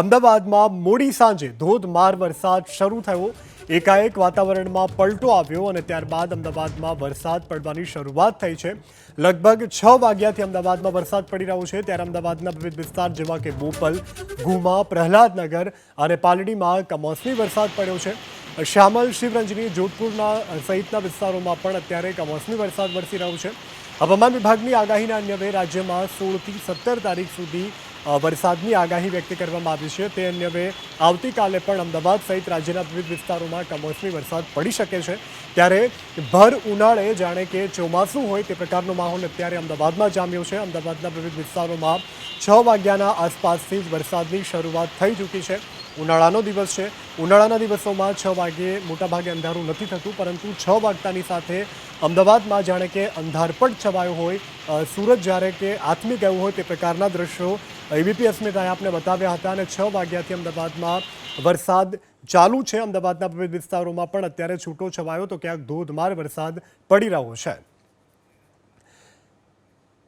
અમદાવાદમાં મોડી સાંજે ધોધમાર વરસાદ શરૂ થયો. એકાએક વાતાવરણમાં પલટો આવ્યો અને ત્યારબાદ અમદાવાદમાં વરસાદ પડવાની શરૂઆત થઈ છે. લગભગ છ વાગ્યાથી અમદાવાદમાં વરસાદ પડી રહ્યો છે. ત્યારે અમદાવાદના વિવિધ વિસ્તાર જેવા કે બોપલ, ગુમા, પ્રહલાદનગર અને પાલડીમાં કમોસમી વરસાદ પડ્યો છે. શ્યામલ, શિવરંજની, જોધપુરના સહિતના વિસ્તારોમાં પણ અત્યારે કમોસમી વરસાદ વરસી રહ્યો છે. હવામાન વિભાગની આગાહીના અન્વયે રાજ્યમાં સોળથી સત્તર તારીખ સુધી વરસાદની આગાહી વ્યક્ત કરવામાં આવી છે. તે અન્યવે આવતીકાલે પણ અમદાવાદ સહિત રાજ્યના વિવિધ વિસ્તારોમાં કમોસમી વરસાદ પડી શકે છે. ત્યારે ભર ઉનાળે જાણે કે ચોમાસું હોય તે પ્રકારનો માહોલ અત્યારે અમદાવાદમાં જામ્યો છે. અમદાવાદના વિવિધ વિસ્તારોમાં છ વાગ્યાના આસપાસથી જ વરસાદની શરૂઆત થઈ ચૂકી છે. ઉનાળાનો દિવસ છે. ઉનાળાના દિવસોમાં છ વાગ્યે મોટાભાગે અંધારું નથી થતું, પરંતુ છ વાગતાની સાથે અમદાવાદમાં જાણે કે અંધારપટ છવાયો હોય. સુરત જ્યારે કે આત્મિક ગયું હોય તે પ્રકારના દ્રશ્યો એબીપી અસ્મિતાએ આપને બતાવ્યા હતા અને છ વાગ્યાથી અમદાવાદમાં વરસાદ ચાલુ છે. અમદાવાદના વિવિધ વિસ્તારોમાં પણ અત્યારે છૂટો છવાયો તો ક્યાંક ધોધમાર વરસાદ પડી રહ્યો છે.